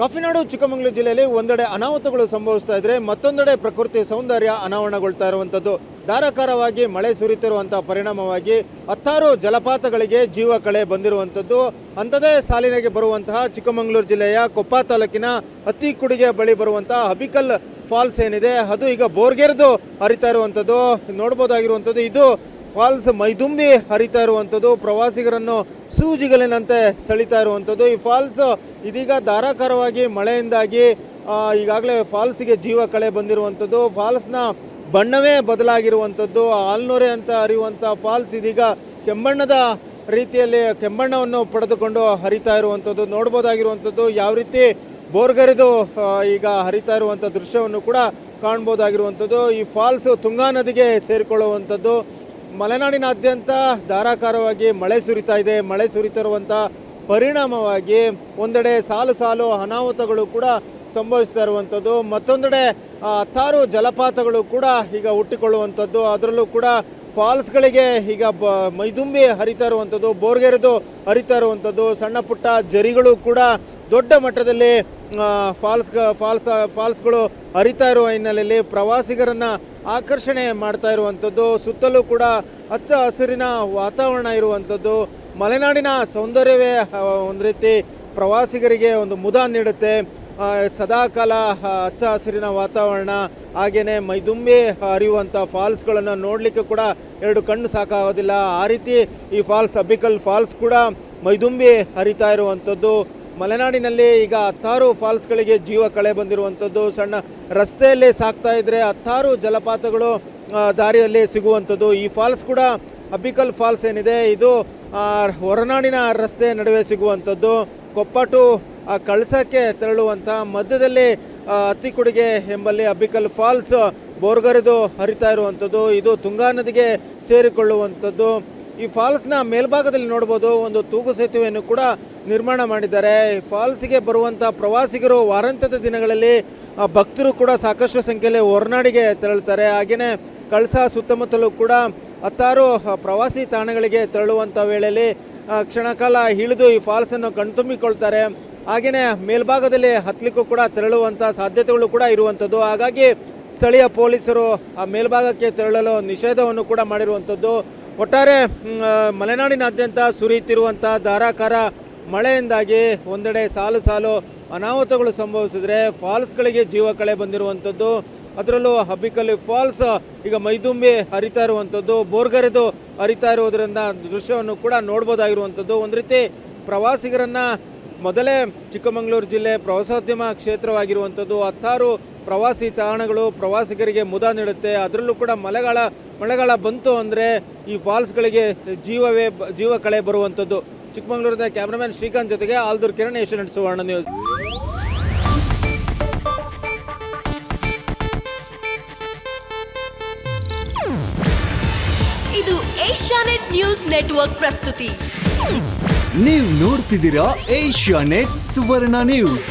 ಕಾಫಿನಾಡು, ಚಿಕ್ಕಮಗಳೂರು ಜಿಲ್ಲೆಯಲ್ಲಿ ಒಂದೆಡೆ ಅನಾಹುತಗಳು ಸಂಭವಿಸ್ತಾ ಇದ್ರೆ ಮತ್ತೊಂದೆಡೆ ಪ್ರಕೃತಿ ಸೌಂದರ್ಯ ಅನಾವರಣಗೊಳ್ತಾ ಇರುವಂಥದ್ದು ಧಾರಾಕಾರವಾಗಿ ಮಳೆ ಸುರಿತಿರುವಂತಹ ಪರಿಣಾಮವಾಗಿ ಹತ್ತಾರು ಜಲಪಾತಗಳಿಗೆ ಜೀವ ಕಳೆ ಬಂದಿರುವಂಥದ್ದು ಅಂಥದೇ ಸಾಲಿನಗೆ ಬರುವಂತಹ ಚಿಕ್ಕಮಗಳೂರು ಜಿಲ್ಲೆಯ ಕೊಪ್ಪ ತಾಲೂಕಿನ ಅತ್ತಿಕುಡಿಗೆ ಬಳಿ ಬರುವಂತಹ ಹಬಿಕಲ್ ಫಾಲ್ಸ್ ಏನಿದೆ, ಅದು ಈಗ ಬೋರ್ಗೆರೆದು ಹರಿತಾ ಇರುವಂಥದ್ದು ನೋಡ್ಬೋದಾಗಿರುವಂಥದ್ದು ಇದು ಫಾಲ್ಸ್ ಮೈದುಂಬಿ ಹರಿತಾ ಇರುವಂಥದ್ದು, ಪ್ರವಾಸಿಗರನ್ನು ಸೂಜಿಗಲಿನಂತೆ ಸೆಳಿತಾ ಇರುವಂಥದ್ದು. ಈ ಫಾಲ್ಸ್ ಇದೀಗ ಧಾರಾಕಾರವಾಗಿ ಮಳೆಯಿಂದಾಗಿ ಈಗಾಗಲೇ ಫಾಲ್ಸ್ಗೆ ಜೀವ ಕಳೆ ಬಂದಿರುವಂಥದ್ದು. ಫಾಲ್ಸ್ನ ಬಣ್ಣವೇ ಬದಲಾಗಿರುವಂಥದ್ದು. ಆಲ್ನೂರೆ ಅಂತ ಹರಿಯುವಂಥ ಫಾಲ್ಸ್ ಇದೀಗ ಕೆಂಬಣ್ಣದ ರೀತಿಯಲ್ಲಿ ಕೆಂಬಣ್ಣವನ್ನು ಪಡೆದುಕೊಂಡು ಹರಿತಾ ಇರುವಂಥದ್ದು. ನೋಡ್ಬೋದಾಗಿರುವಂಥದ್ದು ಯಾವ ರೀತಿ ಬೋರ್ಗರಿದು ಈಗ ಹರಿತಾ ಇರುವಂಥ ದೃಶ್ಯವನ್ನು ಕೂಡ ಕಾಣ್ಬೋದಾಗಿರುವಂಥದ್ದು. ಈ ಫಾಲ್ಸ್ ತುಂಗಾ ನದಿಗೆ ಸೇರಿಕೊಳ್ಳುವಂಥದ್ದು. ಮಲೆನಾಡಿನಾದ್ಯಂತ ಧಾರಾಕಾರವಾಗಿ ಮಳೆ ಸುರಿತಾ ಇದೆ. ಮಳೆ ಸುರಿತಿರುವಂಥ ಪರಿಣಾಮವಾಗಿ ಒಂದೆಡೆ ಸಾಲು ಸಾಲು ಅನಾಹುತಗಳು ಕೂಡ ಸಂಭವಿಸ್ತಾ ಇರುವಂಥದ್ದು ಮತ್ತೊಂದೆಡೆ ಹತ್ತಾರು ಜಲಪಾತಗಳು ಕೂಡ ಈಗ ಹುಟ್ಟಿಕೊಳ್ಳುವಂಥದ್ದು ಅದರಲ್ಲೂ ಕೂಡ ಫಾಲ್ಸ್ಗಳಿಗೆ ಈಗ ಬ, ಮೈದುಂಬಿ ಹರಿತಾ ಇರುವಂಥದ್ದು ಬೋರ್ಗೆರೆದು ಹರಿತಾ ಇರುವಂಥದ್ದು ಸಣ್ಣ ಪುಟ್ಟ ಜರಿಗಳು ಕೂಡ ದೊಡ್ಡ ಮಟ್ಟದಲ್ಲಿ ಫಾಲ್ಸ್ ಫಾಲ್ಸ್, ಫಾಲ್ಸ್ಗಳು ಹರಿತಾ ಇರುವ ಹಿನ್ನೆಲೆಯಲ್ಲಿ ಪ್ರವಾಸಿಗರನ್ನ ಆಕರ್ಷಣೆ ಮಾಡ್ತಾ ಇರುವಂಥದ್ದು, ಸುತ್ತಲೂ ಕೂಡ ಹಚ್ಚ ಹಸಿರಿನ ವಾತಾವರಣ ಇರುವಂಥದ್ದು, ಮಲೆನಾಡಿನ ಸೌಂದರ್ಯವೇ ಒಂದು ರೀತಿ ಪ್ರವಾಸಿಗರಿಗೆ ಒಂದು ಮುದ ನೀಡುತ್ತೆ. ಸದಾಕಾಲ ಹಚ್ಚ ಹಸಿರಿನ ವಾತಾವರಣ ಹಾಗೆಯೇ ಮೈದುಂಬಿ ಹರಿಯುವಂಥ ಫಾಲ್ಸ್ಗಳನ್ನು ನೋಡಲಿಕ್ಕೆ ಕೂಡ ಎರಡು ಕಣ್ಣು ಸಾಕಾಗೋದಿಲ್ಲ. ಆ ರೀತಿ ಈ ಫಾಲ್ಸ್, ಅಬಿಕಲ್ ಫಾಲ್ಸ್ ಕೂಡ ಮೈದುಂಬಿ ಹರಿತಾ ಇರುವಂಥದ್ದು. ಮಲೆನಾಡಿನಲ್ಲಿ ಈಗ ಹತ್ತಾರು ಫಾಲ್ಸ್ಗಳಿಗೆ ಜೀವ ಕಳೆ ಬಂದಿರುವಂಥದ್ದು. ಸಣ್ಣ ರಸ್ತೆಯಲ್ಲಿ ಸಾಕ್ತಾ ಇದ್ದರೆ ಹತ್ತಾರು ಜಲಪಾತಗಳು ದಾರಿಯಲ್ಲಿ ಸಿಗುವಂಥದ್ದು. ಈ ಫಾಲ್ಸ್ ಕೂಡ ಅಬ್ಬಿಕಲ್ ಫಾಲ್ಸ್ ಏನಿದೆ, ಇದು ಹೊರನಾಡಿನ ರಸ್ತೆ ನಡುವೆ ಸಿಗುವಂಥದ್ದು. ಕೊಪ್ಪಟು ಕಳಸಕ್ಕೆ ತೆರಳುವಂಥ ಮಧ್ಯದಲ್ಲಿ ಅತ್ತಿಕೊಡಿಗೆ ಎಂಬಲ್ಲಿ ಅಬ್ಬಿಕಲ್ ಫಾಲ್ಸ್ ಬೋರ್ಗರೆದು ಹರಿತಾ ಇರುವಂಥದ್ದು. ಇದು ತುಂಗಾ ನದಿಗೆ ಸೇರಿಕೊಳ್ಳುವಂಥದ್ದು. ಈ ಫಾಲ್ಸ್ನ ಮೇಲ್ಭಾಗದಲ್ಲಿ ನೋಡ್ಬೋದು ಒಂದು ತೂಗು ಸೇತುವೆಯನ್ನು ಕೂಡ ನಿರ್ಮಾಣ ಮಾಡಿದ್ದಾರೆ. ಫಾಲ್ಸ್ಗೆ ಬರುವಂಥ ಪ್ರವಾಸಿಗರು ವಾರಾಂತ್ಯದ ದಿನಗಳಲ್ಲಿ ಭಕ್ತರು ಕೂಡ ಸಾಕಷ್ಟು ಸಂಖ್ಯೆಯಲ್ಲಿ ಹೊರನಾಡಿಗೆ ತೆರಳುತ್ತಾರೆ. ಹಾಗೆಯೇ ಕಳಸ ಸುತ್ತಮುತ್ತಲೂ ಕೂಡ ಹತ್ತಾರು ಪ್ರವಾಸಿ ತಾಣಗಳಿಗೆ ತೆರಳುವಂಥ ವೇಳೆಯಲ್ಲಿ ಕ್ಷಣಕಾಲ ಇಳಿದು ಈ ಫಾಲ್ಸನ್ನು ಕಣ್ತುಂಬಿಕೊಳ್ತಾರೆ. ಹಾಗೆಯೇ ಮೇಲ್ಭಾಗದಲ್ಲಿ ಹತ್ತಲಿಕ್ಕೂ ಕೂಡ ತೆರಳುವಂಥ ಸಾಧ್ಯತೆಗಳು ಕೂಡ ಇರುವಂಥದ್ದು. ಹಾಗಾಗಿ ಸ್ಥಳೀಯ ಪೊಲೀಸರು ಆ ಮೇಲ್ಭಾಗಕ್ಕೆ ತೆರಳಲು ನಿಷೇಧವನ್ನು ಕೂಡ ಮಾಡಿರುವಂಥದ್ದು. ಒಟ್ಟಾರೆ ಮಲೆನಾಡಿನಾದ್ಯಂತ ಸುರಿಯುತ್ತಿರುವಂಥ ಧಾರಾಕಾರ ಮಳೆಯಿಂದಾಗಿ ಒಂದೆಡೆ ಸಾಲು ಸಾಲು ಅನಾಹುತಗಳು ಸಂಭವಿಸಿದ್ರೆ ಫಾಲ್ಸ್ಗಳಿಗೆ ಜೀವ ಕಳೆ ಬಂದಿರುವಂಥದ್ದು. ಅದರಲ್ಲೂ ಹಬ್ಬಿಕಲ್ಲಿ ಫಾಲ್ಸ್ ಈಗ ಮೈದುಂಬಿ ಹರಿತಾ ಇರುವಂಥದ್ದು, ಬೋರ್ಗರೆದು ಹರಿತಾ ಇರುವುದರಿಂದ ದೃಶ್ಯವನ್ನು ಕೂಡ ನೋಡ್ಬೋದಾಗಿರುವಂಥದ್ದು. ಒಂದು ರೀತಿ ಪ್ರವಾಸಿಗರನ್ನು ಮೊದಲೇ ಚಿಕ್ಕಮಗಳೂರು ಜಿಲ್ಲೆ ಪ್ರವಾಸೋದ್ಯಮ ಕ್ಷೇತ್ರವಾಗಿರುವಂಥದ್ದು. ಹತ್ತಾರು ಪ್ರವಾಸಿ ತಾಣಗಳು ಪ್ರವಾಸಿಗರಿಗೆ ಮುದ ನೀಡುತ್ತೆ. ಅದರಲ್ಲೂ ಕೂಡ ಮಳೆಗಾಲ ಮಳೆಗಾಲ ಬಂತು ಅಂದರೆ ಈ ಫಾಲ್ಸ್ಗಳಿಗೆ ಜೀವವೇ ಬ- ಜೀವ ಕಳೆ ಬರುವಂಥದ್ದು. ಚಿಕ್ಕಮಗಳೂರಿನ ಕ್ಯಾಮ್ರಾಮನ್ ಶ್ರೀಕಾಂತ್ ಜೊತೆಗೆ ಆಲ್ದೂರ್ ಕಿರಣ್ ಏಷ್ಯನ್ ಸುವರ್ಣ ನ್ಯೂಸ್ ಇದು ಏಷ್ಯಾನೆಟ್ ನ್ಯೂಸ್ ನೆಟ್ವರ್ಕ್ ಪ್ರಸ್ತುತಿ. ನೀವು ನೋಡ್ತಿದ್ದೀರಾ ಏಷ್ಯಾ ನೆಟ್ ಸುವರ್ಣ ನ್ಯೂಸ್